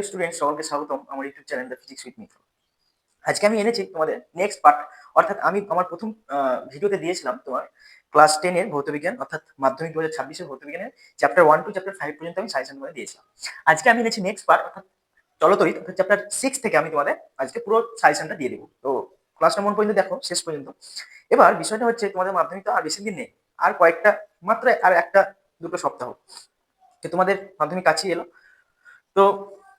Hello student সকলকে স্বাগতম আমার YouTube channel the physics with Mitra আজকে আমি এনেছি তোমাদের নেক্সট পার্ট অর্থাৎ আমি আমার প্রথম ভিডিওতে দিয়েছিলাম তোমার ক্লাস টেনের ভৌতবিজ্ঞান অর্থাৎ মাধ্যমিক দু হাজার ছাব্বিশের ভৌতবিজ্ঞানের chapter one two chapter five পর্যন্ত আমি সাজেশন করে দিয়েছিলাম। আজকে আমি এনেছি নেক্সট পার্ট অর্থাৎ চলতরিত অর্থাৎ চ্যাপ্টার সিক্স থেকে আমি তোমাদের আজকে পুরো সাজেশনটা দিয়ে দেবো। তো ক্লাসটা মন পর্যন্ত দেখো, শেষ পর্যন্ত। এবার বিষয়টা হচ্ছে তোমাদের মাধ্যমিক তো আর বেশি দিন নেই, আর কয়েকটা, মাত্র আর একটা দুটো সপ্তাহ। যে তোমাদের মাধ্যমিক কাছেই এলো। তো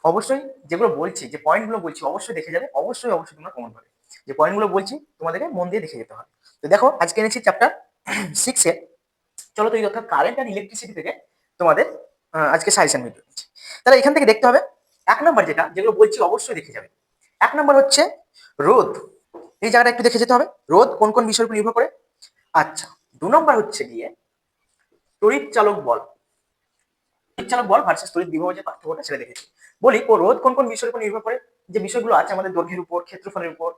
অবশ্যই যেগুলো বলছি, যে পয়েন্টগুলো বলছি, অবশ্যই দেখে যাবে, অবশ্যই অবশ্যই তোমরা কমন পাবে। যে পয়েন্টগুলো বলছি, তোমাদেরকে মন দিয়ে দেখে যেতে হবে। তো দেখো, আজকে এনেছি চ্যাপ্টার সিক্সে চলো তো এই অর্থাৎ কারেন্ট অ্যান্ড ইলেকট্রিসিটি থেকে তোমাদের আজকে সাজেশন ভিডিও নিচ্ছি তাহলে এখান থেকে দেখতে হবে, এক নম্বর যেটা, যেগুলো বলছি অবশ্যই দেখে যাবে। এক নম্বর হচ্ছে রোদ এই জায়গাটা একটু দেখে যেতে হবে। রোদ কোন কোন বিষয়ের উপর নির্ভর করে? আচ্ছা দু নম্বর হচ্ছে গিয়ে তড়িৎ চালক বল। তড়িৎ চালক বল ভার্সেস তড়িৎ বিভব যে পার্থক্যটা সেটা দেখেছি বলি, ও রোধ কোন কোন বিষয়ের উপর নির্ভর করে? যে বিষয়গুলো আছে আমাদের দৈর্ঘ্যের উপর, ক্ষেত্রফলের উপর।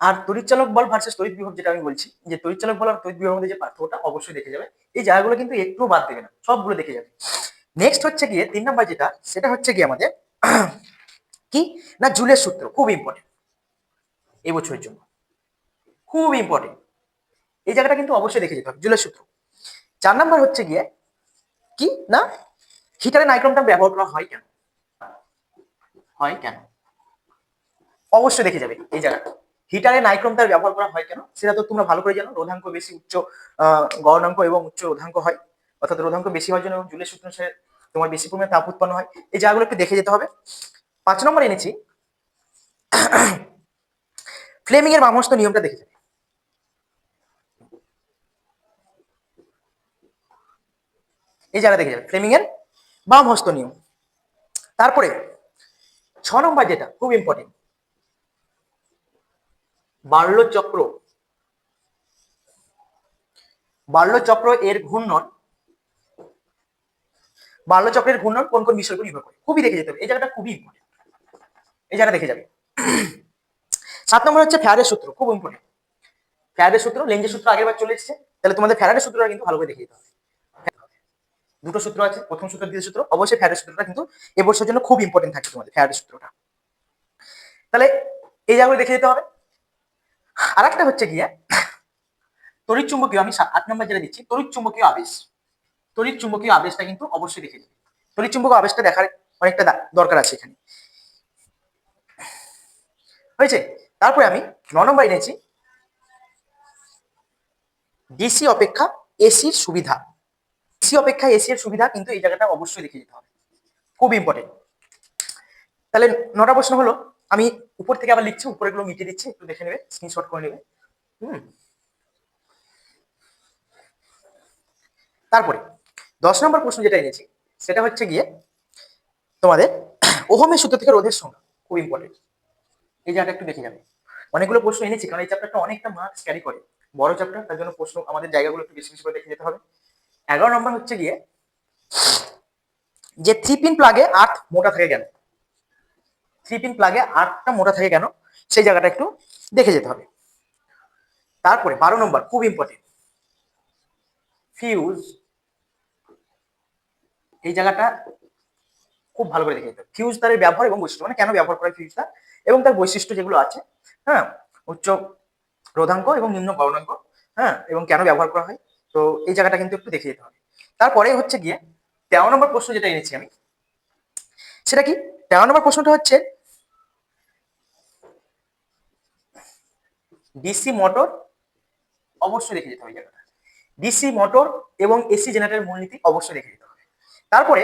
আর তড়িৎ চালক বল ভার্সেস তড়িৎ বিভব যেটা আমি বলছি, যে তড়িৎ চালক বল আর তড়িৎ বিভবের মধ্যে যে পার্থক্যটা অবশ্যই দেখে যাবে। এই জায়গাগুলো কিন্তু একটু বাদ দেবে না, সবগুলো দেখে যাবে। নেক্সট হচ্ছে গিয়ে তিন নম্বর যেটা, সেটা হচ্ছে গিয়ে আমাদের কি? না, জুলের সূত্র, খুব ইম্পর্টেন্ট এই বছরের জন্য। খুব ইম্পর্টেন্ট এই জায়গাটা কিন্তু অবশ্যই দেখে যেতে হবে, জুলের সূত্র। চার নাম্বার হচ্ছে গিয়ে কি? না? হিটারে নাইক্রোমটা ব্যবহার করা হয় কেন? হয় কেন? অবশ্যই দেখে যাবে। এই জায়গাটা। হিটারে নাইক্রোমটার ব্যবহার করা হয় কেন? সেটা তো তোমরা ভালো করে জানো। রোধাঙ্ক বেশি উচ্চ গড়নাঙ্ক এবং উচ্চ রোধাঙ্ক হয়। অর্থাৎ রোধাঙ্ক বেশি হওয়ার জন্য এবং জুলের সূত্র তোমার বেশি পরিমাণে তাপ উৎপন্ন হয়। এই জায়গাগুলো একটু দেখে যেতে হবে। পাঁচ নম্বর এনেছি। ফ্লেমিং এর বামহস্ত নিয়মটা দেখে যাবে। এই জায়গা দেখে যাবে। ফ্লেমিং এর বাম হস্ত নিয়ম। তারপরে ছ নম্বর যেটা, খুব ইম্পর্টেন্ট বার্ল চক্র বার্ল চক্র এর ঘূর্ণন বার্ল চক্রের ঘূর্ণন কোন কোন বিষয়গুলো নির্ভর করে? খুবই দেখে যেতে হবে। এই জায়গাটা খুবই ইম্পর্টেন্ট এই জায়গা দেখে যাবে। সাত নম্বর হচ্ছে ফ্যারের সূত্র, খুব ইম্পর্টেন্ট ফ্যারের সূত্র লেঞ্জের সূত্র আগের বার চলে এসেছে। তাহলে তোমাদের ফ্যারের সূত্রটা কিন্তু ভালো করে দেখে যেতে হবে। দুটো সূত্র আছে, প্রথম সূত্র, দ্বিতীয় সূত্র, অবশ্যই ফ্যারের সূত্রটা কিন্তু এবছরের জন্য খুব ইম্পর্টেন্ট থাকছে তোমাদের ফ্যারের সূত্রটা। তাহলে এই জায়গাগুলো দেখে যেতে হবে। আর একটা হচ্ছে গিয়ে তড়িৎ চুম্বকীয় আমি আট নম্বর যেটা দিচ্ছি তড়িৎ চুম্বকীয় আবেশ। তড়িৎ চুম্বকীয় আবেশটা কিন্তু অবশ্যই দেখে যাবে তড়িৎ চুম্বকীয় আবেশটা দেখার অনেকটা দরকার আছে এখানে। হয়েছে? তারপরে আমি ন নম্বর এনেছি। ডিসি অপেক্ষা এসির সুবিধা। এসি অপেক্ষা এসি এর সুবিধা কিন্তু এই জায়গাটা অবশ্যই দেখে যেতে হবে। খুব ইম্পর্টেন্ট তাহলে নটা প্রশ্ন হলো, আমি উপর থেকে আবার লিখছি উপরে গুলো মিটিয়ে দিচ্ছি, একটু দেখে নেবে স্ক্রিনশট করে নেবে। হুম। তারপরে, দশ নম্বর প্রশ্ন যেটা এনেছি, সেটা হচ্ছে গিয়ে তোমাদের ওহমের সূত্র থেকে রোধের সংখ্যা খুব ইম্পর্টেন্ট এই জায়গাটা একটু দেখে যাবে। অনেকগুলো প্রশ্ন এনেছি, কারণ এই চ্যাপ্টারটা অনেকটা মার্কস ক্যারি করে। বড় চ্যাপ্টার তার জন্য প্রশ্ন আমাদের জায়গাগুলো একটু বেশি বেশি করে দেখে যেতে হবে। এগারো নম্বর হচ্ছে গিয়ে যে থ্রি পিন প্লাগে আট মোটা থাকে কেন? থ্রি পিন প্লাগে আটটা মোটা থাকে কেন? সেই জায়গাটা একটু দেখে যেতে হবে। তারপরে বারো নম্বর, খুব ইম্পর্টেন্ট ফিউজ, এই জায়গাটা খুব ভালো করে দেখে যেতে হবে। ফিউজ তারের ব্যবহার এবং বৈশিষ্ট্য। মানে কেন ব্যবহার করা ফিউজ তার এবং তার বৈশিষ্ট্য যেগুলো আছে হ্যাঁ? উচ্চ রোধাঙ্ক এবং নিম্ন গলনাঙ্ক হ্যাঁ? এবং কেন ব্যবহার করা হয়? তো এই জায়গাটা কিন্তু একটু দেখে যেতে হবে। তারপরে হচ্ছে গিয়ে তেরো নম্বর প্রশ্ন যেটা এনেছি আমি, সেটা কি? তেরো নম্বর প্রশ্নটা হচ্ছে ডিসি মোটর অবশ্যই দেখে যেতে হবে জায়গাটা। ডিসি মোটর এবং এসি জেনারেটরের মূলনীতি অবশ্যই দেখে যেতে হবে। তারপরে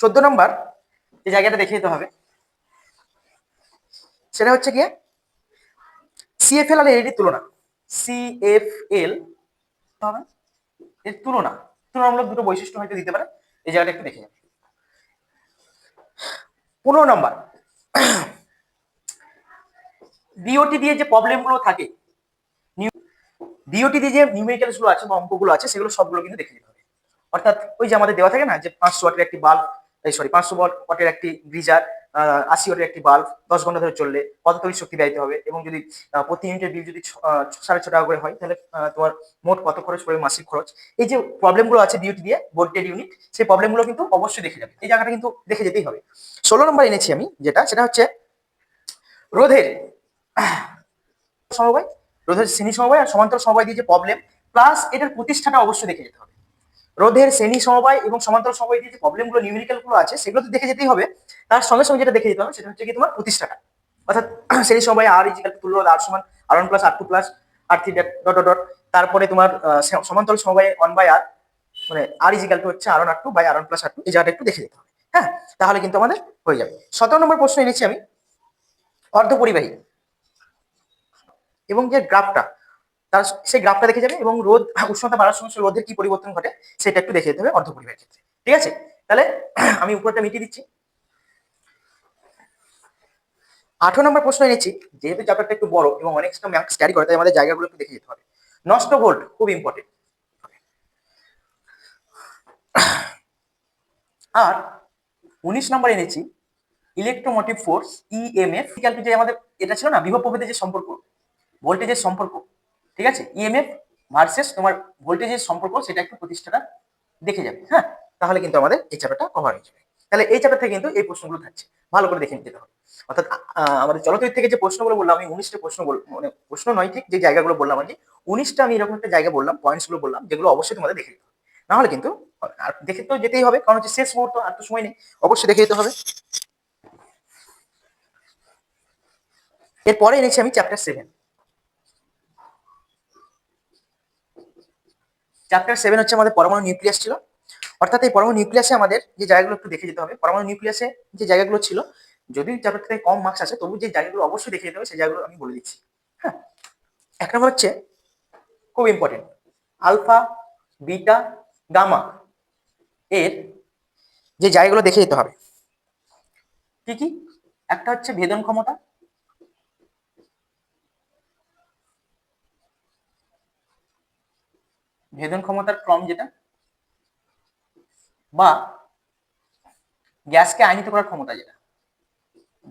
চোদ্দ নম্বর যে জায়গাটা দেখে যেতে হবে, সেটা হচ্ছে গিয়ে সিএফএল আর এর তুলনা। সিএফএল হবে? এর তুলনা, তুলনামূলক দুটো বৈশিষ্ট্য হয়তো দিতে পারে। এই জায়গাটা একটু দেখে যাবে পনেরো নম্বর। বিওটি দিয়ে যে প্রবলেমগুলো থাকে বিওটি দিয়ে যে নিউমেরিক্যালসগুলো আছে বা অঙ্কগুলো আছে, সেগুলো সবগুলো কিন্তু দেখে যেতে হবে। অর্থাৎ ওই যে আমাদের দেওয়া থাকে না যে পাঁচশো ওয়াটের একটি বাল্ব সরি পাঁচশো ওয়াটের একটি গিজার আশি ওয়াটের একটি বাল্ব দশ ঘণ্টা ধরে চললে কত তড়িৎ শক্তি ব্যয়িত হবে এবং যদি প্রতি ইউনিটের বিল যদি সাড়ে ছ টাকা করে হয়, তাহলে তোমার মোট কত খরচ পড়বে মাসিক খরচ? এই যে প্রবলেমগুলো আছে ডিউটি দিয়ে ভোল্টেজ ইউনিট সেই প্রবলেমগুলো কিন্তু অবশ্যই দেখে যাবে। এই জায়গাটা কিন্তু দেখে যেতেই হবে। ষোলো নম্বর এনেছি আমি, যেটা, সেটা হচ্ছে রোধের সমবায়, রোধের শ্রেণি সমবায় আর সমান্তর সমবায় দিয়ে যে প্রবলেম প্লাস এটার প্রতিষ্ঠাটা অবশ্যই দেখে যেতে হবে। রোধের শ্রেণি সমবায় এবং সমান্তর সমবায় যে প্রবলেমগুলো নিউমেরিক্যালগুলো আছে সেগুলো তো দেখে যেতেই হবে। তার সঙ্গে সঙ্গে যেটা দেখে যেতে হবে সেটা হচ্ছে কি তোমার প্রতিষ্ঠাটা অর্থাৎ শ্রেণি সমবায় আর ইজিক্যাল তুল্য আর সমান R one plus R two plus R three dot dot তারপরে তোমার আহ, সে- সমান্তরাল সমবায় ওয়ান বাই আর মানে আর ইজিক্যাল টু হচ্ছে R one R two by R one plus R two এই জায়গাটা একটু দেখে যেতে হবে হ্যাঁ? তাহলে কিন্তু আমাদের হয়ে যাবে। সতেরো নম্বর প্রশ্ন এনেছি আমি অর্ধপরিবাহী। এবং যে গ্রাফটা তার সেই গ্রাফটা দেখে যাবে এবং রোদ, উষ্ণতা বাড়ার সঙ্গে রোদের কি পরিবর্তন ঘটে সেটা একটু দেখে যেতে হবে অর্ধপরিবাহের ক্ষেত্রে। ঠিক আছে? তাহলে আমি উপরটা মিটিয়ে দিচ্ছি। আঠারো নম্বর প্রশ্ন এনেছি, যেহেতু চ্যাপ্টারটা একটু বড় এবং অনেকটা ম্যাক্স ক্যারি করে, তাই আমাদের জায়গাগুলো একটু দেখে যেতে হবে। নষ্ট ভোল্ট, খুব ইম্পর্টেন্ট আর উনিশ নম্বর এনেছি ইলেকট্রোমোটিভ ফোর্স ইএমএফ যে আমাদের এটা ছিল না, বিভব প্রভেদের যে সম্পর্ক ভোল্টেজের সম্পর্ক ঠিক আছে? ইএমএফ ভার্সেস তোমার ভোল্টেজের সম্পর্ক সেটা একটু প্রতিষ্ঠাটা দেখে যাবে হ্যাঁ? তাহলে কিন্তু আমাদের এই চ্যাপ্টারটা কভার হয়ে যাবে। তাহলে এই চ্যাপ্টার থেকে কিন্তু এই প্রশ্নগুলো থাকছে। ভালো করে দেখে নিতে হবে। অর্থাৎ আমাদের চলচ্চিত্র থেকে যে প্রশ্নগুলো বললাম, আমি উনিশটা প্রশ্ন মানে প্রশ্ন নয় ঠিক, যে জায়গাগুলো বললাম আমি উনিশটা আমি এরকম একটা জায়গা বললাম পয়েন্টসগুলো বললাম, যেগুলো অবশ্যই তোমাদের দেখে নিতে হবে। না হলে কিন্তু, আর দেখে তো যেতেই হবে, কারণ হচ্ছে শেষ মুহূর্ত, আর তো সময় নেই। অবশ্যই দেখে যেতে হবে। এরপরে এনেছি আমি চ্যাপ্টার সেভেন চ্যাপ্টার সেভেন হচ্ছে আমাদের পরমাণু নিউক্লিয়াস ছিল। অর্থাৎ এই পরমাণু নিউক্লিয়াসে আমাদের যে জায়গাগুলো একটু দেখে যেতে হবে, পরমাণু নিউক্লিয়াসে যে জায়গাগুলো ছিল যদি চ্যাপ্টার থেকে কম মার্কস আছে, তবু যে জায়গাগুলো অবশ্যই দেখে যেতে হবে, সেই জায়গাগুলো আমি বলে দিচ্ছি। হ্যাঁ? এক নম্বর হচ্ছে খুব ইম্পর্টেন্ট আলফা বিটা গামা এর যে জায়গাগুলো দেখে যেতে হবে, কি কি? একটা হচ্ছে ভেদন ক্ষমতা ভেদন ক্ষমতার ক্রম যেটা, বা গ্যাসকে আয়নিত করার ক্ষমতা যেটা।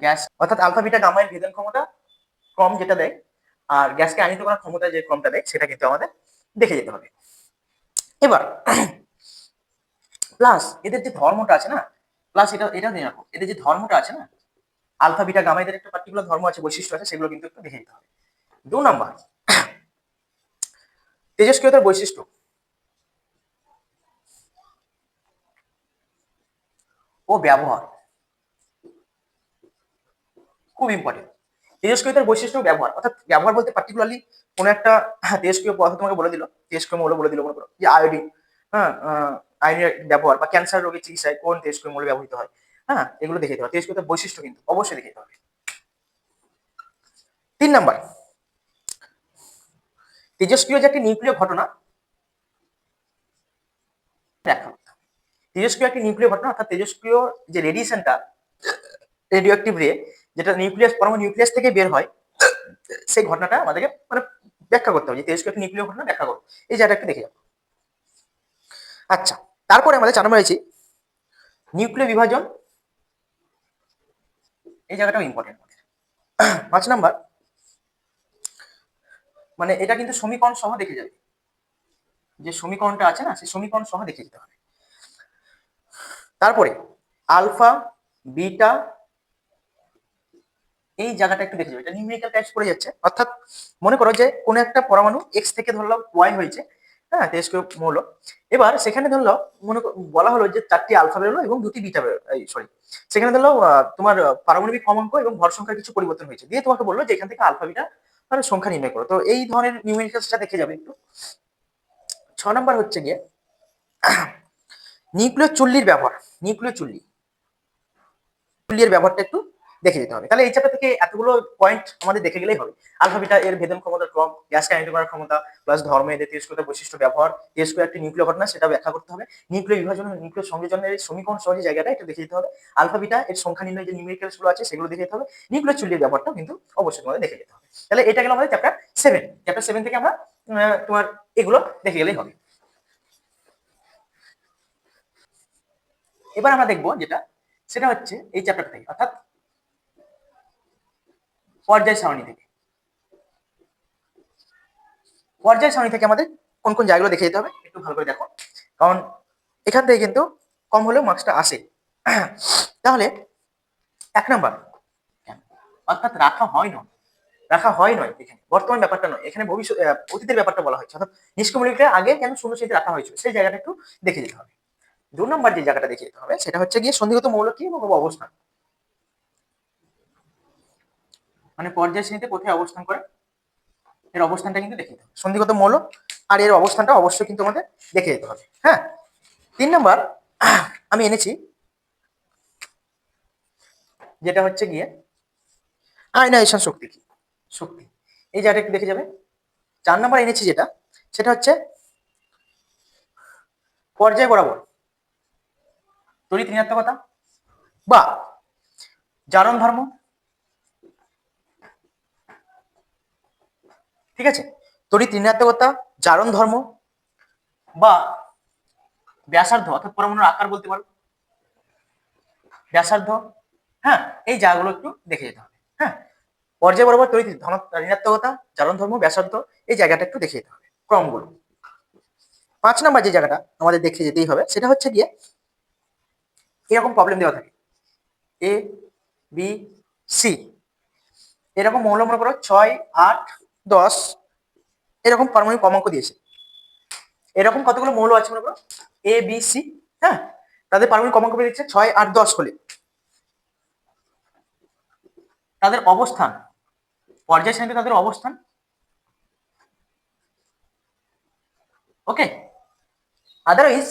গ্যাস অর্থাৎ আলফা বিটা গামা এর ভেদন ক্ষমতা ক্রম যেটা দেয়, আর গ্যাসকে আয়নিত করার ক্ষমতা যে ক্রমটা দেয়, সেটা কিন্তু আমাদের দেখে যেতে হবে। এবার প্লাস এদের যে ধর্মটা আছে না প্লাস এটা এটা দিয়ে রাখো, এদের যে ধর্মটা আছে না, আলফা বিটা গামা একটা পার্টিকুলার ধর্ম আছে, বৈশিষ্ট্য আছে, সেগুলো কিন্তু একটু দেখে নিতে হবে। দু নাম্বার তেজস্ক্রিয়তার বৈশিষ্ট্য। ও ব্যবহার। খুব ইম্পর্টেন্ট তেজস্ক্রিয়তার বৈশিষ্ট্য ব্যবহার। অর্থাৎ ব্যবহার বলতে পার্টিকুলারলি কোনো একটা তেজস্ক্রিয় পদার্থ তোমাকে বলে দিল, তেজস্ক্রিয় মৌল বলে দিল মনে করো, যে আয়োডিন হ্যাঁ আয়োডিনের ব্যবহার বা ক্যান্সার রোগের চিকিৎসায় কোন তেজস্ক্রিয় মৌল ব্যবহৃত হয় হ্যাঁ এগুলো দেখে দিতে হবে। তেজস্ক্রিয়তার বৈশিষ্ট্য কিন্তু অবশ্যই দেখে দিতে হবে। তিন নাম্বার তেজস্ক্রিয় যে একটি নিউক্লিয় ঘটনা হবে। তেজস্ক্রিয় একটি নিউক্লিয় ঘটনা, অর্থাৎ তেজস্ক্রিয় যে রেডিয়েশনটা রেডিও অ্যাক্টিভ রে যেটা নিউক্লিয়াস পরমাণু নিউক্লিয়াস থেকে বের হয়, সেই ঘটনাটা আমাদেরকে মানে ব্যাখ্যা করতে হবে, যে তেজস্ক্রিয় একটি নিউক্লিয় ঘটনা ব্যাখ্যা করো এই জায়গাটা একটু দেখে যাব। আচ্ছা তারপরে আমাদের চার নম্বর রয়েছে নিউক্লিয় বিভাজন, এই জায়গাটাও ইম্পর্টেন্ট পাঁচ নাম্বার মানে এটা কিন্তু সমীকরণ সহ দেখে যাবে। যে সমীকরণটা আছে না, সেই সমীকরণ সহ দেখে যেতে হবে। তারপরে আলফা, বিটা, এই জায়গাটা একটু দেখে যাবে। এটা নিউমেরিক্যাল টাইপস পড়ে যাচ্ছে। অর্থাৎ মনে করো যে কোনো একটা পরমাণু এক্স থেকে ধরলাম ওয়াই হয়েছে হ্যাঁ তেজস্ক্রিয় মৌল। এবার সেখানে ধরলো, মনে বলা হলো যে চারটি আলফা বেরোলো এবং দুটি বিটা বেরোলো সরি সেখানে ধরলো তোমার পারমাণবিক ক্রমাঙ্ক এবং ভর সংখ্যার কিছু পরিবর্তন হয়েছে। দিয়ে তোমাকে বলল যে এখান থেকে আলফা, বিটা মানে সংখ্যা নির্ণয় করো। তো এই ধরনের নিউমেরিক্যালসটা দেখে যাবে একটু। ছ নম্বর হচ্ছে গিয়ে নিউক্লিয় চুল্লির ব্যবহার নিউক্লিয় চুল্লি। চুল্লির ব্যবহারটা একটু দেখে যেতে হবে। তাহলে এই চ্যাপ্টার থেকে এতগুলো পয়েন্ট আমাদের দেখে গেলেই হবে। আলফাবিটা এর ভেদন ক্ষমতা ক্রম গ্যাস কাইনেট করার ক্ষমতা প্লাস ধর্ম, এদের তেজস্ক্রিয়তার বৈশিষ্ট্য, ব্যবহার তেজস্ক্রিয় একটি নিউক্লিয় ঘটনা, সেটা ব্যাখ্যা করতে হবে। নিউক্লিয় বিভাজন নিউক্লিয় সংযোজনের সমীকরণ সহ যে জায়গাটা, এটা দেখে যেতে হবে। আলফাবিটা এর সংখ্যা নির্ণয় যে নিউমেরিক্যালসগুলো আছে, সেগুলো দেখে যেতে হবে। নিউক্লিয় চুল্লির ব্যাপারটা কিন্তু অবশ্যই তোমাদের দেখে যেতে হবে। তাহলে এটা গেল আমাদের চ্যাপ্টার সেভেন চ্যাপ্টার সেভেন থেকে আমরা তোমার এগুলো দেখে গেলেই হবে। এবার আমরা দেখব যেটা, সেটা হচ্ছে এই চ্যাপ্টার থেকে। অর্থাৎ পর্যায় সারণী থেকে। পর্যায় সারণী থেকে আমাদের কোন কোন জায়গাগুলো দেখে যেতে হবে, একটু ভালো করে দেখো। কারণ এখান থেকে কিন্তু কম হলেও মার্কসটা আসে। তাহলে এক নাম্বার অর্থাৎ রাখা হয় না রাখা হয় নয় এখানে। বর্তমান ব্যাপারটা নয়। এখানে ভবিষ্যৎ অতীতের ব্যাপারটা বলা হয়েছে। অর্থাৎ নিষ্কমলিকে আগে কেন শূন্য শ্রেণীতে রাখা হয়েছিল, সেই জায়গাটা একটু দেখে যেতে হবে। দু নম্বর যে জায়গাটা দেখে যেতে হবে, সেটা হচ্ছে গিয়ে সন্ধিগত মৌল কি এবং অবস্থান। মানে পর্যায় শ্রেণীতে কোথায় অবস্থান করে, এর অবস্থানটা কিন্তু দেখে সন্ধিগত মৌল আর এর অবস্থানটা অবশ্যই কিন্তু আমাদের দেখে যেতে হবে হ্যাঁ? তিন নম্বর, আমি এনেছি, যেটা হচ্ছে গিয়ে আয়নাইশন শক্তি কি? শক্তি। এই জায়গাটা একটু দেখে যাবে। চার নম্বর এনেছি যেটা, সেটা হচ্ছে পর্যায় বরাবর। তড়িৎ ঋণাত্মকতা বা জারণ ধর্ম ঠিক আছে? তড়িৎ ঋণাত্মকতা জারণ ধর্ম বা ব্যাসার্ধ, অর্থাৎ পরমাণুর আকার বলতে পারো। ব্যাসার্ধ হ্যাঁ এই জায়গাগুলো একটু দেখে যেতে হবে হ্যাঁ? পর্যায় বরাবর তড়িৎ ঋণাত্মকতা জারণ ধর্ম, ব্যাসার্ধ, এই জায়গাটা একটু দেখে যেতে হবে ক্রমগুলো পাঁচ নাম্বার যে জায়গাটা আমাদের দেখে যেতেই হবে, সেটা হচ্ছে গিয়ে এরকম প্রবলেম দেওয়া থাকে? এ বি সি এরকম মৌল মনে করো ছয়, আট দশ, এরকম পারমাণবিক কমাঙ্ক দিয়েছে। এরকম কতগুলো মৌল আছে মনে করো? এ বি সি হ্যাঁ? তাদের পারমাণবিক কমাঙ্ক বের দিচ্ছে ছয় আট দশ হলে। তাদের অবস্থান, পর্যায় শ্রেণীতে তাদের অবস্থান। ওকে আদারওয়াইজ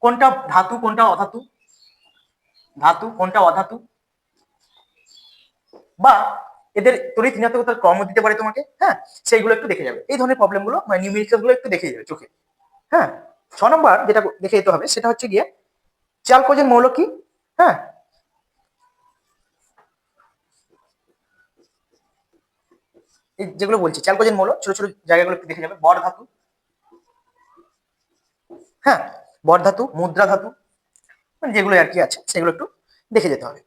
কোনটা ধাতু, কোনটা অধাতু? ধাতু, কোনটা অধাতু? বা এদের তড়িৎ ঋণাত্মকতার ক্রম দিতে পারে তোমাকে হ্যাঁ? সেইগুলো একটু দেখে যাবে। এই ধরনের প্রবলেমগুলো মানে নিউমেরিক্যালগুলো একটু দেখে যাবে চোখে হ্যাঁ? ছ নম্বর যেটা দেখে যেতে হবে, সেটা হচ্ছে গিয়ে চালকোজেন মৌল কি হ্যাঁ? যেগুলো বলছি চালকোজেন মৌল, ছোট ছোট জায়গাগুলো একটু দেখে যাবে। বর ধাতু হ্যাঁ? বর ধাতু, মুদ্রা ধাতু মানে যেগুলো আর কি আছে, সেগুলো একটু দেখে যেতে হবে।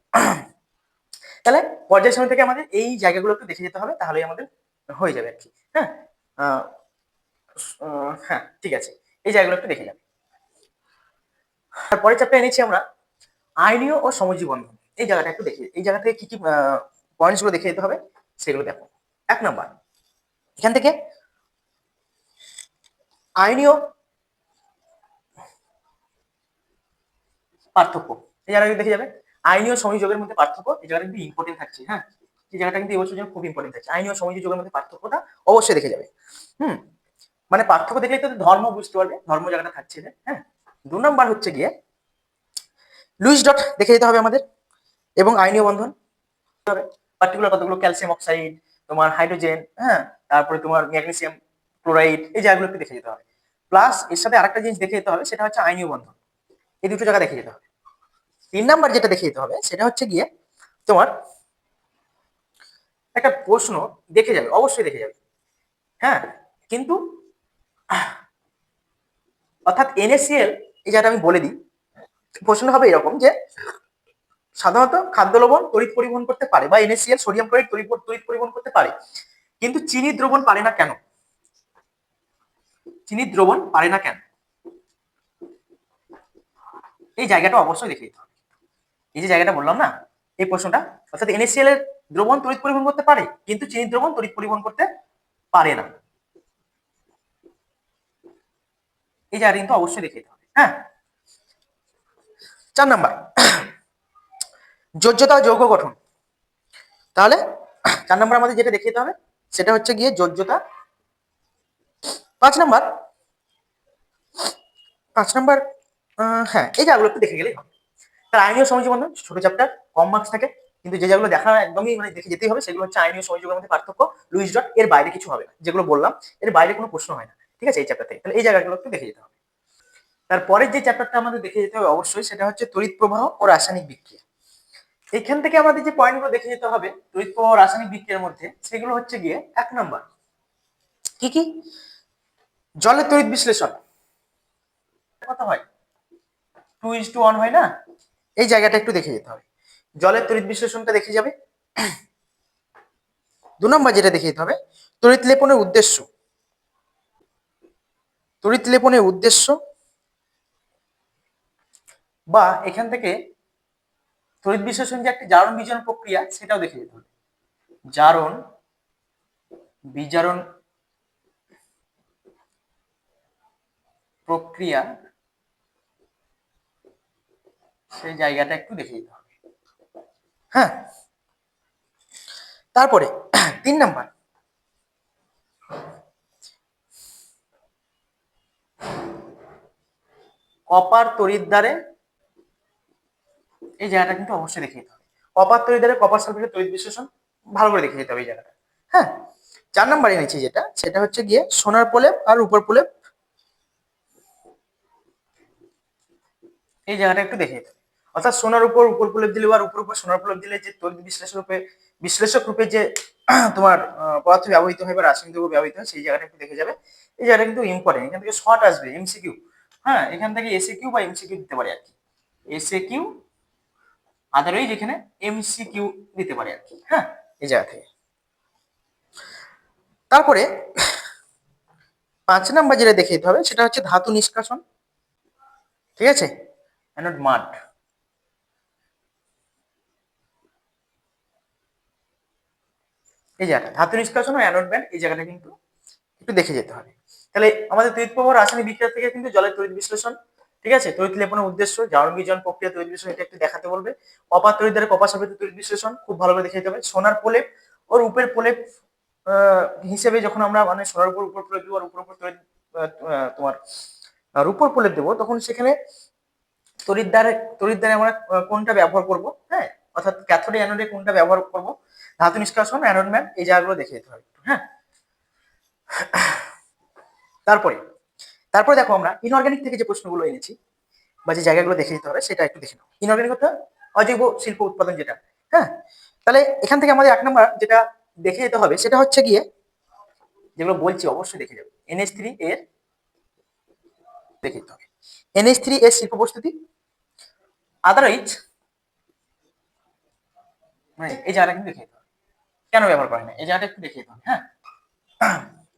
তাহলে পর্যায় সময় থেকে আমাদের এই জায়গাগুলো একটু দেখে যেতে হবে, তাহলেই আমাদের হয়ে যাবে আর কি। হ্যাঁ? হ্যাঁ ঠিক আছে। এই জায়গাগুলো একটু দেখে যাবে পরের চ্যাপ্টার এনেছি আমরা আইনীয় ও সমজি বন্ধন। এই জায়গাটা একটু দেখে, এই জায়গা থেকে কি কি পয়েন্টসগুলো দেখে যেতে হবে সেগুলো দেখো। এক নম্বর এখান থেকে আইনীয় পার্থক্য, এই জায়গাটা দেখে যাবে। আইনীয় সংযোগের মধ্যে পার্থক্য এই জায়গাটা কিন্তু ইম্পর্টেন্ট থাকছে হ্যাঁ? এই জায়গাটা কিন্তু এবছর খুব ইম্পর্টেন্ট থাকছে। আইনীয় সংযোগের মধ্যে পার্থক্যটা অবশ্যই দেখে যাবে। হুম? মানে পার্থক্য দেখলে তো ধর্ম বুঝতে পারবে, ধর্ম জায়গাটা থাকছে হ্যাঁ? দু নম্বর হচ্ছে গিয়ে লুইস ডট দেখে যেতে হবে আমাদের এবং আইনীয় বন্ধন। পার্টিকুলার কতগুলো ক্যালসিয়াম অক্সাইড তোমার হাইড্রোজেন হ্যাঁ? তারপরে তোমার ম্যাগনেসিয়াম ক্লোরাইড এই জায়গাগুলো দেখে যেতে হবে। প্লাস এর সাথে আরেকটা জিনিস দেখে যেতে হবে, সেটা হচ্ছে আইনীয় বন্ধন। এই দুটো জায়গা দেখে যেতে হবে। তিন নাম্বার যেটা দেখে হবে, সেটা হচ্ছে গিয়ে তোমার একটা প্রশ্ন দেখে যাবে, অবশ্যই দেখে যাবে। হ্যাঁ কিন্তু অর্থাৎ এনএসিএল, এই জায়গাটা আমি বলে দিই প্রশ্ন হবে এরকম যে সাধারণত খাদ্য লবণ তড়িৎ পরিবহন করতে পারে বা এনএসিএল সোডিয়াম ক্লোরাইড তড়িৎ পরিবহন করতে পারে, কিন্তু চিনি দ্রবণ পারে না কেন? চিনি দ্রবণ পারে না কেন? এই জায়গাটা অবশ্যই দেখে দিতে হবে। এই যে জায়গাটা বললাম না, এই প্রশ্নটা অর্থাৎ এনএসিএল এর দ্রবণ তড়িৎ পরিবহন করতে পারে, কিন্তু চিনি দ্রবণ তড়িৎ পরিবহন করতে পারে না। এই জায়গাটা কিন্তু অবশ্যই দেখে হবে হ্যাঁ? চার নাম্বার, যোজ্যতা যৌগ গঠন। তাহলে চার নাম্বার আমাদের যেটা দেখিয়ে হবে, সেটা হচ্ছে গিয়ে যোজ্যতা। পাঁচ নাম্বার পাঁচ নাম্বার হ্যাঁ এই জায়গাগুলো একটু দেখে গেলেই হবে। তার আইনীয় সময় বন্ধন ছোট চ্যাপ্টার কম মার্কস থাকে। কিন্তু যে যেগুলো দেখা একদমই মানে দেখে যেতেই হবে, সেগুলো হচ্ছে আইনীয় সংযোগের মধ্যে পার্থক্য। লুইস ডট এর বাইরে কিছু হবে না, যেগুলো বললাম, এর বাইরে কোনো প্রশ্ন হয় না। ঠিক আছে, এই চ্যাপ্টার থেকে। তাহলে এই জায়গাগুলো একটু দেখে যেতে হবে। তারপরের যে চ্যাপ্টারটা আমাদের দেখে যেতে হবে অবশ্যই, সেটা হচ্ছে তড়িৎ প্রবাহ ও রাসায়নিক বিক্রিয়া। এখান থেকে আমাদের যে পয়েন্টগুলো দেখে যেতে হবে, তড়িৎ প্রবাহ রাসায়নিক বিক্রিয়ার মধ্যে, সেগুলো হচ্ছে গিয়ে এক নম্বর কি কি? জলের তড়িৎ বিশ্লেষণ। কত হয় টু ইজ টু ওয়ান হয় না? এই জায়গাটা একটু দেখে যেতে হবে। জলের তড়িৎ বিশ্লেষণটা দেখে যাবে। দু নম্বর যেটা দেখে যেতে হবে, তড়িৎ লেপনের উদ্দেশ্য। তড়িৎ লেপনের উদ্দেশ্য বা এখান থেকে তড়িৎ বিশ্লেষণ যে একটা জারণ বিজারণ প্রক্রিয়া, সেটাও দেখে যেতে হবে। জারণ বিজারণ প্রক্রিয়া সেই জায়গাটা একটু দেখে দিতে হবে হ্যাঁ। তারপরে, তিন নাম্বার। কপার তড়িৎদ্বারে এই জায়গাটা কিন্তু অবশ্যই দেখে দিতে হবে। কপার তড়িৎদ্বারে কপার সালফেটের তড়িৎ বিশ্লেষণ ভালো করে দেখে দিতে হবে এই জায়গাটা। হ্যাঁ। চার নাম্বারে এনেছি যেটা, সেটা হচ্ছে গিয়ে সোনার প্রলেপ আর উপর প্রলেপ। এই জায়গাটা একটু দেখে দিতে হবে। অর্থাৎ সোনার উপর উপর প্রলেপ দিলে আর উপর উপর সোনার প্রলেপ দিলে যে তড়িৎ বিশ্লেষক রূপে বিশ্লেষক রূপে যে, তোমার পদার্থ ব্যবহৃত হয় বা রাসায়নিক দ্রব্য ব্যবহৃত হয়, সেই জায়গাটা একটু দেখে যাবে। এই জায়গাটা কিন্তু ইম্পর্টেন্ট এখান থেকে শর্ট আসবে এমসিকিউ হ্যাঁ এখান থেকে এসএ কিউ বা এমসিকিউ দিতে পারে আর কি। এসএ কিউ আদারওয়াইজ এখানে এমসিকিউ দিতে পারে আর কি হ্যাঁ এই জায়গা থেকে। তারপরে, পাঁচ নাম্বার যেটা দেখে দিতে হবে, সেটা হচ্ছে ধাতু নিষ্কাশন। ঠিক আছে? অ্যানোড মাড এই জায়গাটা, ধাতু নিষ্কাশন ও অ্যানোড ব্যান্ড এই জায়গাটা কিন্তু একটু দেখে যেতে হবে। তাহলে আমাদের তড়িৎ প্রবাহ রাসায়নিক বিক্রিয়া থেকে কিন্তু জলের তড়িৎ বিশ্লেষণ, ঠিক আছে? তড়িৎ লেপনের উদ্দেশ্য জারণ প্রক্রিয়া তড়িৎ বিশ্লেষণ, এটা একটু দেখাতে বলবে। কপার তড়িৎ দ্বারা সাপেক্ষে তড়িৎ বিশ্লেষণ, খুব ভালো করে দেখে যেতে হবে। সোনার প্রলেপ ওর রূপের প্রলেপ হিসেবে যখন আমরা মানে সোনার উপর উপর প্রলেপ দেবো আর উপর উপর তড়িৎ তোমার আর উপর প্রলেপ দেবো, তখন সেখানে তড়িৎ দ্বারে তড়িৎ দ্বারে আমরা কোনটা ব্যবহার করব? হ্যাঁ? অর্থাৎ ক্যাথোডে অ্যানোডে কোনটা ব্যবহার করব? ধাতু নিষ্কাশন অ্যানোড ম্যান এই জায়গাগুলো দেখে যেতে হবে হ্যাঁ? তারপরে তারপরে দেখো আমরা ইনঅর্গানিক থেকে যে প্রশ্নগুলো এনেছি, বা যে জায়গাগুলো দেখে যেতে হবে, সেটা একটু দেখে নাও। ইনঅর্গানিক অর্থাৎ অজৈব শিল্প উৎপাদন যেটা হ্যাঁ? তাহলে এখান থেকে আমাদের এক নম্বর যেটা দেখে যেতে হবে, সেটা হচ্ছে গিয়ে, যেগুলো বলছি অবশ্যই দেখে যাবে। এনএস থ্রি এর দেখে যেতে হবে। এনএস থ্রি এর শিল্প প্রস্তুতি আদারওয়াইজ মানে এই জায়গাটা কিন্তু দেখে যেতে হবে। কেন ব্যবহার করে না এই জায়গাটা একটু দেখিয়ে হবে হ্যাঁ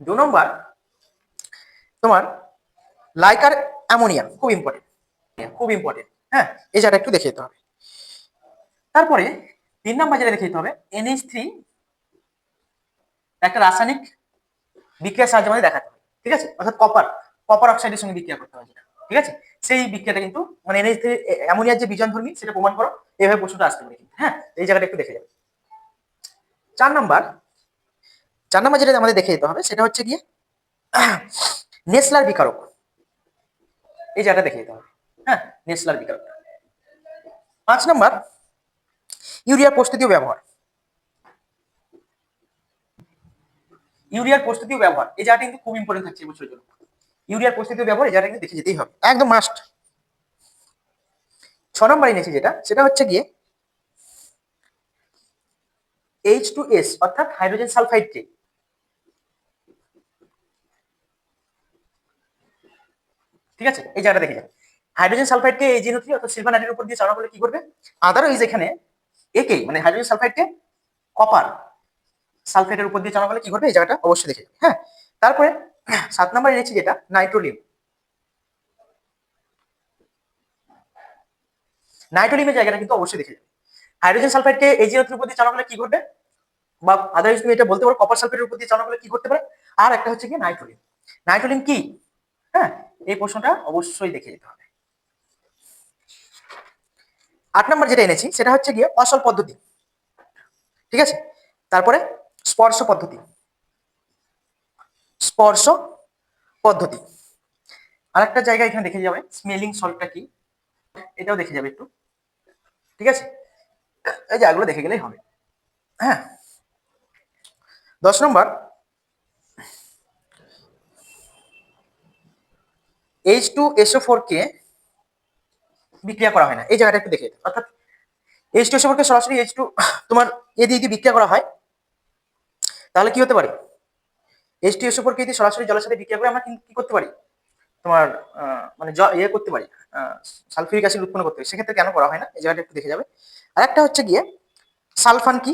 দু নম্বর তোমার লাইকার অ্যামোনিয়া খুব ইম্পর্টেন্ট খুব ইম্পর্টেন্ট হ্যাঁ এই জায়গাটা একটু দেখে যেতে হবে তারপরে তিন নম্বর যেটা দেখে দিতে হবে এনএইচ থ্রি একটা রাসায়নিক বিক্রিয়ার সাহায্যে আমাদের দেখাতে হবে ঠিক আছে অর্থাৎ কপার কপার অক্সাইডের সঙ্গে বিক্রিয়া করতে হবে যেটা ঠিক আছে সেই বিক্রিয়াটা কিন্তু মানে এনএইচ থ্রি অ্যামোনিয়ার যে বিজন ধর্মী সেটা প্রমাণ করো এইভাবে প্রশ্নটা আসতে পারে হ্যাঁ এই জায়গাটা একটু দেখে যাবে চার নাম্বার চার নাম্বার যেটা আমাদের দেখে যেতে হবে, সেটা হচ্ছে গিয়ে নেসলার বিকারক। এই জায়গাটা দেখে যেতে হবে। হ্যাঁ নেসলার বিকারক। পাঁচ নাম্বার ইউরিয়ার প্রস্তুতিও ব্যবহার। ইউরিয়ার প্রস্তুতিও ব্যবহার। এই জায়গাটা কিন্তু খুব ইম্পর্টেন্ট থাকছে এবছরের জন্য। ইউরিয়ার প্রস্তুতি ও ব্যবহার, এই জায়গাটা কিন্তু দেখে যেতেই হবে। একদম মাস্ট ছ নম্বর এনেছি যেটা, সেটা হচ্ছে গিয়ে এইচ টু এস অর্থাৎ হাইড্রোজেন সালফাইডকে ঠিক আছে? এই জায়গাটা দেখে যাবে হাইড্রোজেন সালফাইডকে এই জিনো অর্থাৎ সিলভার নাইট্রেটের উপর দিয়ে চালনা করলে কি করবে? আদারওয়াইজ এখানে একে মানে হাইড্রোজেন সালফাইডকে কপার সালফেটের উপর দিয়ে চালনা করলে কি করবে? এই জায়গাটা অবশ্যই দেখে যাবে হ্যাঁ? তারপরে সাত নাম্বার এনেছি যেটা নাইট্রোলিয়াম নাইট্রোলিয়ামের জায়গাটা কিন্তু অবশ্যই দেখে যাবে হাইড্রোজেন সালফাইডকে এই জিনো উপর দিয়ে চালনা করলে কি করবে বা আদারওয়াইজ তুমি এটা বলতে পারো কপার সালফেটের উপর দিয়ে চালনা করলে কি করতে পারে? আর একটা হচ্ছে কি নাইট্রোলিয়াম নাইট্রোলিয়াম কি? হ্যাঁ এই প্রশ্নটা অবশ্যই দেখে যেতে হবে। আট নম্বর যেটা এনেছি, সেটা হচ্ছে গিয়ে অসল পদ্ধতি। ঠিক আছে? তারপরে স্পর্শ পদ্ধতি। স্পর্শ পদ্ধতি। আরেকটা জায়গা এখানে দেখে যাবে। স্মেলিং সল্টটা কি? এটাও দেখে যাবে একটু। ঠিক আছে? এই জায়গাগুলো দেখে গেলেই হবে। হ্যাঁ। দশ নম্বর। এইচ টু এসও ফোর কে বিক্রিয়া করা হয় না। এই জায়গাটা একটু দেখে অর্থাৎ এইচ টু এসও ফোর কে সরাসরি এইচ টু তোমার এ দিয়ে যদি বিক্রিয়া করা হয়, তাহলে কি হতে পারে? এইচ টু এসও ফোর কে যদি সরাসরি জলের সাথে বিক্রিয়া করে আমরা কি করতে পারি? তোমার মানে ইয়ে করতে পারি সালফিউরিক অ্যাসিড উৎপন্ন করতে পারি। সেক্ষেত্রে কেন করা হয় না? এই জায়গাটা একটু দেখে যাবে। আর একটা হচ্ছে গিয়ে, সালফান কি?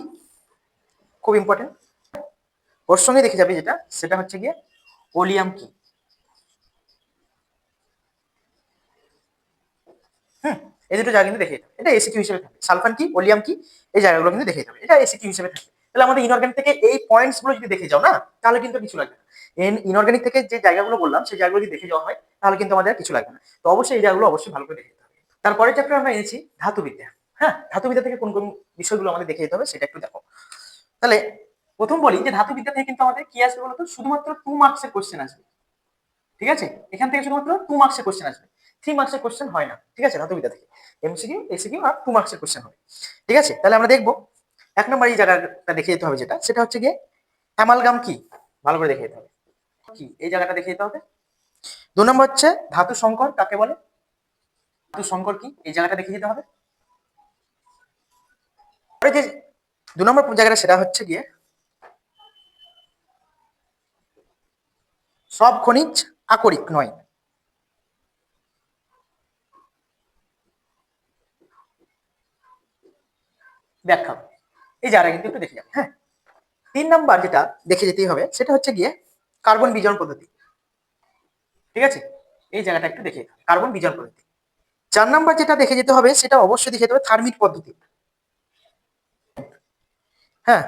খুব ইম্পর্টেন্ট ওর সঙ্গে দেখে যাবে যেটা, সেটা হচ্ছে গিয়ে ওলিয়াম কি? হুম, এই দুটো জায়গা কিন্তু দেখে এটা এসিকিউ হিসেবে থাকে। সালফান কি? ওলিয়াম কি? এই জায়গাগুলো কিন্তু দেখে যাবে। এটা এসিকিউ হিসেবে থাকে। তাহলে আমাদের ইনঅর্গানিক থেকে এই পয়েন্টসগুলো যদি দেখে যাও, না? তাহলে কিন্তু কিছু লাগবে ইনঅর্গানিক থেকে যে জায়গাগুলো বললাম, সেই জায়গাগুলো যদি দেখে যাওয়া হয়, তাহলে কিন্তু আমাদের কিছু লাগবে না। তো অবশ্যই এই জায়গাগুলো অবশ্যই ভালো করে দেখে যেতে হবে। তারপরে চ্যাপ্টার আমরা এনেছি ধাতুবিদ্যা হ্যাঁ? ধাতুবিদ্যা থেকে কোন কোন বিষয়গুলো আমাদের দেখে যেতে হবে, সেটা একটু দেখো। তাহলে প্রথম বলি যে ধাতুবিদ্যা থেকে কিন্তু আমাদের কি আসবে বলতো? শুধুমাত্র টু মার্কসের কোশ্চেন আসবে। ঠিক আছে? এখান থেকে শুধুমাত্র টু মার্কসের কোশ্চেন আসবে। থ্রি মার্কসের কোশ্চেন হয় না। ঠিক আছে? ধাতুবিদ্যা থেকে। এমসিকিউ এসিকিউ আর টু মার্কসের কোশ্চেন হবে। ঠিক আছে? তাহলে আমরা দেখব এক নম্বর এই জায়গাটা দেখে যেতে হবে যেটা, সেটা হচ্ছে গিয়ে অ্যামালগাম কি? ভালো করে দেখে যেতে হবে। কি? এই জায়গাটা দেখে যেতে হবে। দু নম্বর হচ্ছে ধাতু সংকর, কাকে বলে? ধাতু সংকর কি? এই জায়গাটা দেখে যেতে হবে। যে দু নম্বর জায়গাটা, সেটা হচ্ছে গিয়ে সব খনিজ আকরিক নয়। ব্যাখ্যা। এই জায়গাটা কিন্তু একটু দেখে যাবে হ্যাঁ। তিন নাম্বার যেটা দেখে যেতেই হবে, সেটা হচ্ছে গিয়ে কার্বন বিজন পদ্ধতি। ঠিক আছে? এই জায়গাটা একটু দেখে, কার্বন বিজন পদ্ধতি। চার নাম্বার যেটা দেখে যেতে হবে, সেটা অবশ্যই দেখে যেতে হবে থার্মিট পদ্ধতি। হ্যাঁ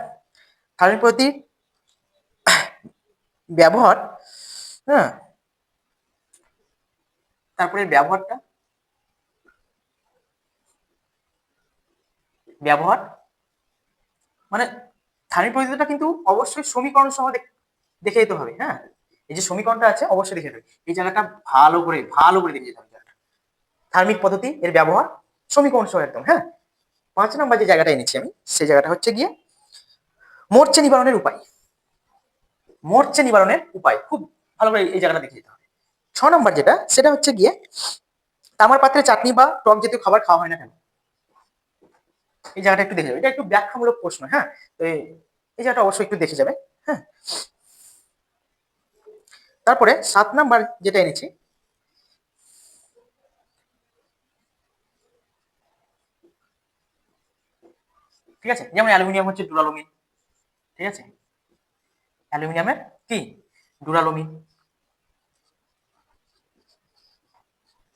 থার্মিট পদ্ধতির ব্যবহার হ্যাঁ। তারপরে ব্যবহারটা, ব্যবহার মানে থার্মিট পদ্ধতিটা কিন্তু অবশ্যই সমীকরণ সহ দেখ- যেতে হবে হ্যাঁ? এই যে সমীকরণটা আছে, অবশ্যই দেখে যেতে এই জায়গাটা ভালো করে ভালো করে দেখে যেতে হবে জায়গাটা। থার্মিক পদ্ধতি, এর ব্যবহার সমীকরণ সহ একদম হ্যাঁ? পাঁচ নম্বর যে জায়গাটা এনেছি আমি, সেই জায়গাটা হচ্ছে গিয়ে মোর্চে নিবারণের উপায়। মোর্চে নিবারণের উপায়, খুব ভালো করে এই জায়গাটা দেখে যেতে হবে। ছ নম্বর যেটা, সেটা হচ্ছে গিয়ে তামার পাত্রে চাটনি বা টক জাতীয় খাবার খাওয়া হয় না কেন? এই জায়গাটা একটু দেখে যাবে এটা একটু ব্যাখ্যামূলক প্রশ্ন হ্যাঁ? তো এই জায়গাটা অবশ্যই একটু দেখে যাবে হ্যাঁ? তারপরে সাত নাম্বার যেটা এনেছি, ঠিক আছে? যেমন অ্যালুমিনিয়াম হচ্ছে ডুরালোমিন, ঠিক আছে? অ্যালুমিনিয়ামের কি? ডুরালোমিন।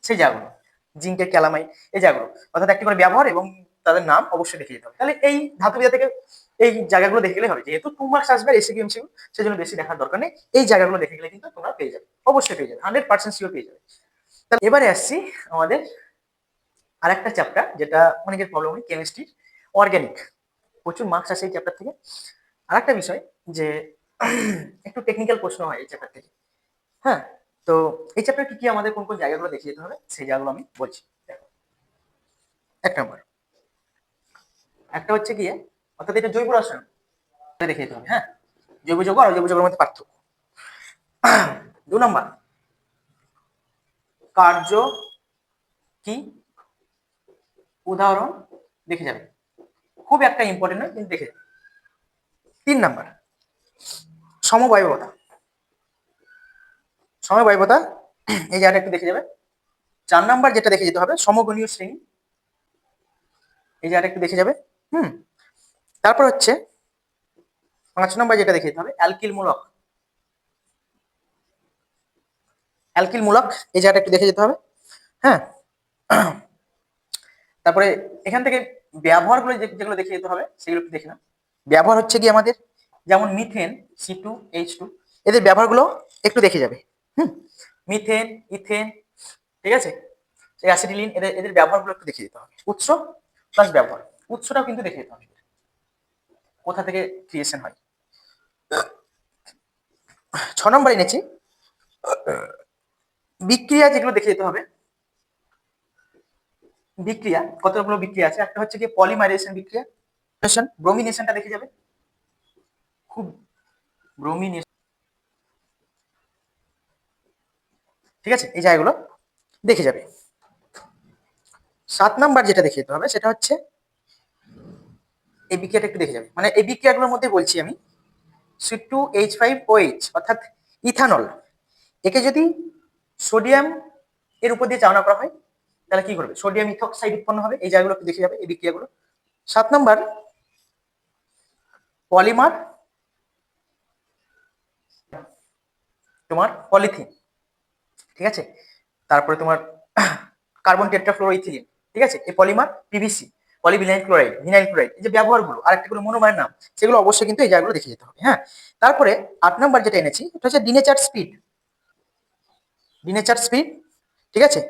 সেই জায়গাগুলো, জিঙ্কের ক্যালামাইট, এই জায়গাগুলো। অর্থাৎ একটি করে ব্যবহার এবং তাদের নাম অবশ্যই দেখে যেতে হবে। তাহলে এই ধাতুবিদ্যা থেকে এই জায়গাগুলো দেখে গেলে হবে। যেহেতু টু মার্কস আসবে এসে এমসিকিউ সেজন্য বেশি দেখার দরকার নেই। এই জায়গাগুলো দেখে গেলে কিন্তু তোমরা পেয়ে যাবে। অবশ্যই পেয়ে যাবে। হান্ড্রেড পার্সেন্ট শিওর পেয়ে যাবে। তাহলে এবারে আসছি আমাদের আরেকটা চ্যাপ্টার যেটা অনেকের প্রবলেম হয় কেমিস্ট্রির অর্গ্যানিক প্রচুর মার্কস আসে এই চ্যাপ্টার থেকে। আর একটা বিষয় যে, একটু টেকনিক্যাল প্রশ্ন হয় এই চ্যাপ্টার থেকে। হ্যাঁ? তো এই চ্যাপ্টার কি কি আমাদের কোন কোন জায়গাগুলো দেখে যেতে হবে? সেই জায়গাগুলো আমি বলছি। দেখো। এক নম্বর একটা হচ্ছে গিয়ে, অর্থাৎ এটা জৈব রসায়ন। দেখে যেতে হবে হ্যাঁ? জৈব যৌগ আর জৈব যৌগের মধ্যে পার্থক্য। দু নম্বর। কার্য কি? উদাহরণ দেখে যাবে। খুব একটা ইম্পর্টেন্ট নয়, কিন্তু দেখে যাবে। তিন নাম্বার। সমবায়বতা। সমবায়বতা, এই জায়গাটা একটু দেখে যাবে। চার নাম্বার যেটা দেখে যেতে হবে, সমগণীয় শ্রেণি। এই জায়গাটা একটু দেখে যাবে। হুম। তারপর হচ্ছে পাঁচ নম্বর যেটা দেখে হবে অ্যালকিল মূলক অ্যালকিল মূলক এই জায়গাটা একটু দেখে যেতে হবে। হ্যাঁ। তারপরে এখান থেকে ব্যবহারগুলো যেগুলো দেখে যেতে হবে, সেগুলো একটু দেখে ব্যবহার হচ্ছে কি আমাদের? যেমন methane, C two, H two, এদের ব্যবহারগুলো একটু দেখে যাবে। হুম। মিথেন, ইথেন, ঠিক আছে? অ্যাসিডিলিন, এদের এদের ব্যবহারগুলো একটু দেখে যেতে হবে। উৎস প্লাস ব্যবহার। উৎসটাও কিন্তু দেখে যেতে হবে। কোথা থেকে ক্রিয়েশন হয়? ছ নম্বর এনেছি। বিক্রিয়া যেগুলো দেখে যেতে হবে। বিক্রিয়া, কতগুলো বিক্রিয়া আছে? একটা হচ্ছে কি পলিমাইজেশন বিক্রিয়া। ব্রোমিনেশনটা দেখে যাবে। খুব ব্রোমিনেশন ঠিক আছে? এই জায়গাগুলো দেখে যাবে। সাত নাম্বার যেটা দেখে যেতে হবে, সেটা হচ্ছে এই একটু দেখে যাবে। মানে এই মধ্যে বলছি আমি। C two H five O H অর্থাৎ ইথানল। একে যদি সোডিয়াম এর উপর দিয়ে চালনা করা হয়, তাহলে কি করবে? সোডিয়াম ইথক্সাইড উৎপন্ন হবে। এই জায়গাগুলো দেখে যাবে এই বিক্রিয়াগুলো সাত নাম্বার, পলিমার, তোমার পলিথিন। ঠিক আছে? তারপরে তোমার কার্বন টেট্রাফ্লোরোইথিলিন ঠিক আছে? এই polymer PVC polyvinyl chloride vinyl chloride এই যে ব্যবহারগুলো আর একটা করে মনোমায়ের নাম, সেগুলো অবশ্যই কিন্তু এই জায়গাগুলো দেখে যেতে হবে হ্যাঁ? তারপরে আট নম্বর যেটা এনেছি এটা হচ্ছে ডিনেচার স্পিড ডিনেচার স্পিড ঠিক আছে?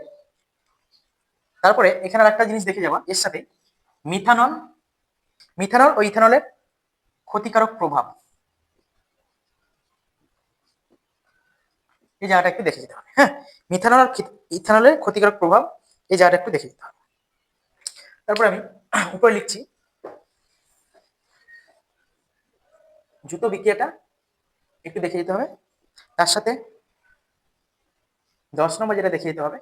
তারপরে এখানে একটা জিনিস দেখে যাওয়া, এর সাথে মিথানল মিথানল ও ইথানলের ক্ষতিকারক প্রভাব। এই জায়গাটা একটু দেখে যেতে হবে হ্যাঁ? মিথানল আর ইথানলের ক্ষতিকারক প্রভাব, এই জায়গাটা একটু দেখে যেতে হবে। তারপর আমি উপরে লিখছি। জুতো বিক্রিয়াটা একটু দেখে যেতে হবে। তার সাথে দশ নম্বর যেটা দেখে যেতে হবে।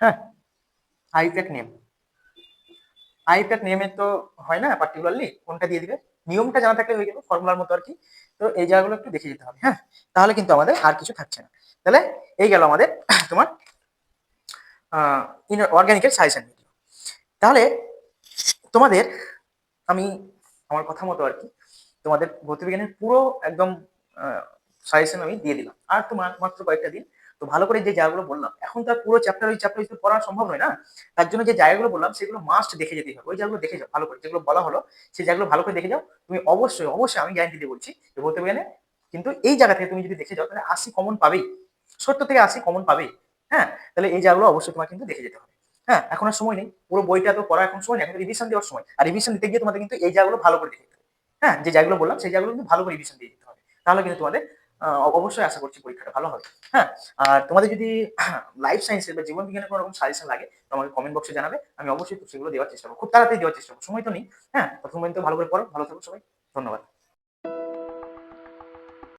হ্যাঁ আইপ্যাক নেম। আইপ্যাক নেমের তো হয় না পার্টিকুলারলি কোনটা দিয়ে দিবে? নিয়মটা জানা থাকলে হয়ে গেল ফর্মুলার মতো আর কি। তো এই জায়গাগুলো একটু দেখে যেতে হবে হ্যাঁ? তাহলে কিন্তু আমাদের আর কিছু থাকছে না। তাহলে এই গেল আমাদের তোমার অর্গানিকের সাজেশন ভিডিও তাহলে তোমাদের, আমি আমার কথা মতো আর কি, তোমাদের ভৌতবিজ্ঞানের পুরো একদম সাজেশন আমি দিয়ে দিলাম। আর তোমার মাত্র কয়েকটা দিন। তো ভালো করে যে জায়গাগুলো বললাম, এখন তার পুরো চ্যাপ্টার ওই চ্যাপ্টার তো পড়া সম্ভব নয় না? তার জন্য যে জায়গাগুলো বললাম, সেগুলো মাস্ট দেখে যেতে হবে। ওই জায়গাগুলো দেখে যাও, ভালো করে। যেগুলো বলা হলো, সেই জায়গাগুলো ভালো করে দেখে যাও। তুমি অবশ্যই অবশ্যই আমি গ্যারান্টি দিয়ে বলছি যে ভৌতবিজ্ঞানে কিন্তু এই জায়গা থেকে তুমি যদি দেখে যাও, তাহলে আশি কমন পাবেই। সত্তর থেকে আশি কমন পাবেই। হ্যাঁ? তাহলে এই জায়গাগুলো অবশ্যই তোমার কিন্তু দেখে যেতে হবে। হ্যাঁ? এখন আর সময় নেই। পুরো বইটা তো পড়া এখন সময় নেই। এখন রিভিশন দেওয়ার সময়। আর রিভিশন দিতে গিয়ে তোমাদের কিন্তু এই জায়গাগুলো ভালো করে দেখে হবে। হ্যাঁ? যে জায়গাগুলো বললাম, সেই জায়গাগুলো কিন্তু ভালো করে রিভিশন দিয়ে দিতে হবে। তাহলে কিন্তু তোমাদের অবশ্যই আশা করছি পরীক্ষাটা ভালো হবে। হ্যাঁ? আর তোমাদের যদি লাইফ সায়েন্সের বা জীবন বিজ্ঞানের কোনো রকম সাজেশন লাগে, তো আমাকে কমেন্ট বক্সে জানাবে। আমি অবশ্যই সেগুলো দেওয়ার চেষ্টা করব। খুব তাড়াতাড়ি দেওয়ার চেষ্টা করব। সময় তো নেই। হ্যাঁ? প্রথম পর্যন্ত ভালো করে পড়ো। ভালো থাকো সবাই। ধন্যবাদ।